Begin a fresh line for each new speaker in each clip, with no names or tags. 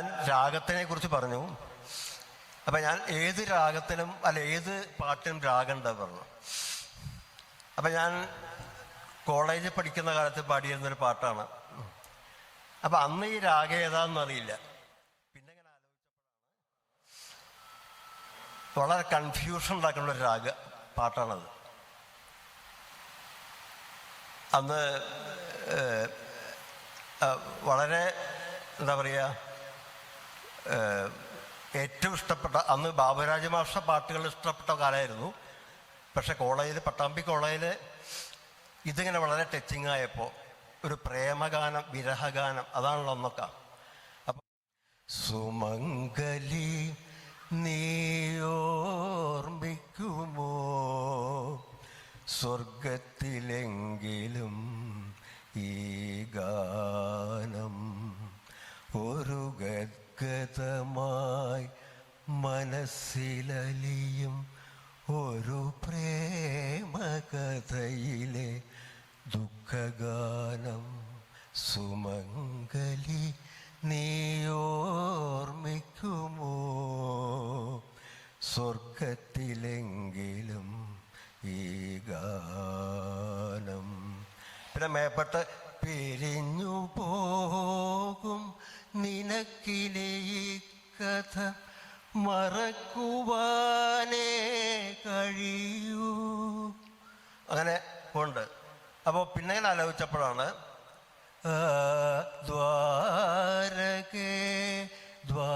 ഞാൻ രാഗത്തിനെ കുറിച്ച് പറഞ്ഞു. അപ്പൊ ഞാൻ ഏത് രാഗത്തിലും അല്ല ഏത് പാട്ടിനും ഉണ്ടെന്ന് പറഞ്ഞു. അപ്പൊ ഞാൻ കോളേജിൽ പഠിക്കുന്ന കാലത്ത് പാടിയിരുന്നൊരു പാട്ടാണ്. അപ്പൊ അന്ന് ഈ രാഗം ഏതാന്ന് അറിയില്ല. പിന്നെ ഇങ്ങനെ ആലോചിച്ചപ്പോഴാണ് വളരെ കൺഫ്യൂഷൻ ഉണ്ടാക്കുന്ന ഒരു രാഗ പാട്ടാണത്. അന്ന് വളരെ എന്താ പറയുക ഏറ്റവും ഇഷ്ടപ്പെട്ട അന്ന് ബാബുരാജ മാഷ പാട്ടുകൾ ഇഷ്ടപ്പെട്ട കാലമായിരുന്നു. പക്ഷെ കോളേജിൽ പട്ടാമ്പി കോളേജിൽ ഇതിങ്ങനെ വളരെ ടച്ചിങ് ആയപ്പോൾ ഒരു പ്രേമഗാനം വിരഹഗാനം അതാണല്ലോ ഒന്നൊക്കെ അപ്പം സുമംഗലി നീയോർമ്മിക്കുമോ സ്വർഗത്തിലെങ്കിലും ഈ ഗാനം ഒരു ഗദ്ഗതമായി മനസ്സിലലിയും ഒരു പ്രേമകഥയിലെ ദുഃഖഗാനം സുമംഗലി നീയോർമ്മിക്കുമോ? സ്വർഗത്തിലെങ്കിലും ഈ ഗാനം പിന്നെ മേപ്പെട്ട് പിരിഞ്ഞു പോകും നിനക്കിലെ ഈ കഥ മറക്കുവാനേ കഴിയൂ. അങ്ങനെ ഉണ്ട്. അപ്പോൾ പിന്നെ ആലോചിച്ചപ്പോഴാണ് ദ്വാരകേ ദ്വാ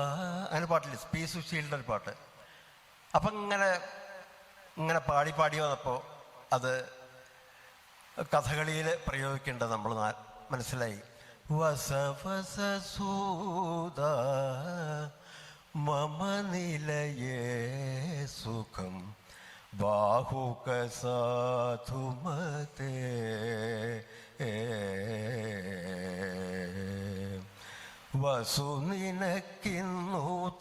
അങ്ങനെ പാട്ടില്ല? പി സുശീലിന്റെ ഒരു പാട്ട്. അപ്പം ഇങ്ങനെ ഇങ്ങനെ പാടി പാടി വന്നപ്പോൾ അത് കഥകളിയിൽ പ്രയോഗിക്കേണ്ടത് നമ്മൾ മനസ്സിലായി. വസ വസ സൂത മമ നിലയേ സുഖം. ബാഹുക സാധുമതേ. വസു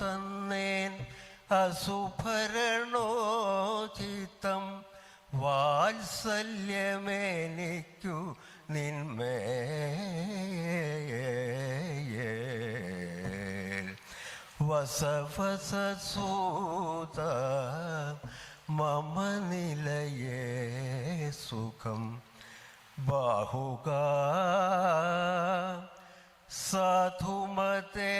തന്നേൻ അസുഭരണോചിതം വാത്സല്യമേനിക്കു നിന്മേൽ വസവസൂത മമ നിലയേ സുഖം ബാഹുക സാധുമതേ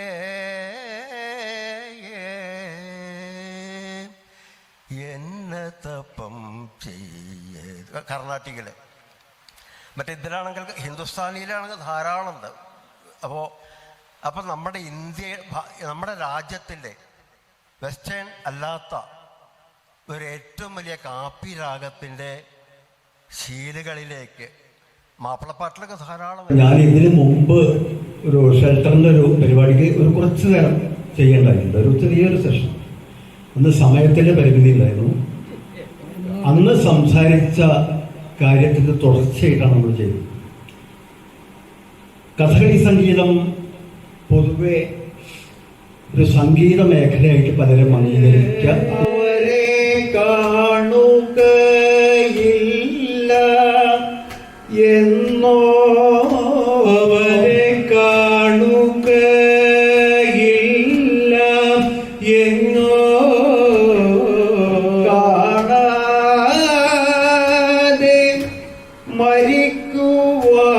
എന്നെ തപം ചെയ്യേ കർണാട്ടിക്കിൽ മറ്റേ ഇതിലാണെങ്കിൽ ഹിന്ദുസ്ഥാനിയിലാണെങ്കിൽ ധാരാളം ഉണ്ട്. അപ്പോൾ അപ്പം നമ്മുടെ ഇന്ത്യ നമ്മുടെ രാജ്യത്തിന്റെ വെസ്റ്റേൺ അല്ലാത്ത ഒരു ഏറ്റവും വലിയ കാപ്പി രാഗത്തിന്റെ ശീലുകളിലേക്ക് മാപ്പിളപ്പാട്ടിലൊക്കെ ധാരാളം
ഞാൻ ഇതിനു മുമ്പ് ഒരു ഷെൽട്ടറിന്റെ ഒരു പരിപാടിക്ക് ഒരു കുറച്ച് നേരം ചെയ്യേണ്ടതായിട്ടുണ്ട്. ഒരു ചെറിയൊരു സെഷൻ അന്ന് സമയത്തിന്റെ പരിമിതി ഉണ്ടായിരുന്നു അന്ന് സംസാരിച്ച കാര്യത്തിന്റെ തുടർച്ചയായിട്ടാണ് നമ്മൾ ചെയ്തത് കഥകളി സംഗീതം പൊതുവെ ഒരു സംഗീത മേഖലയായിട്ട് പലരും അംഗീകരിക്ക മരിക്കുവാ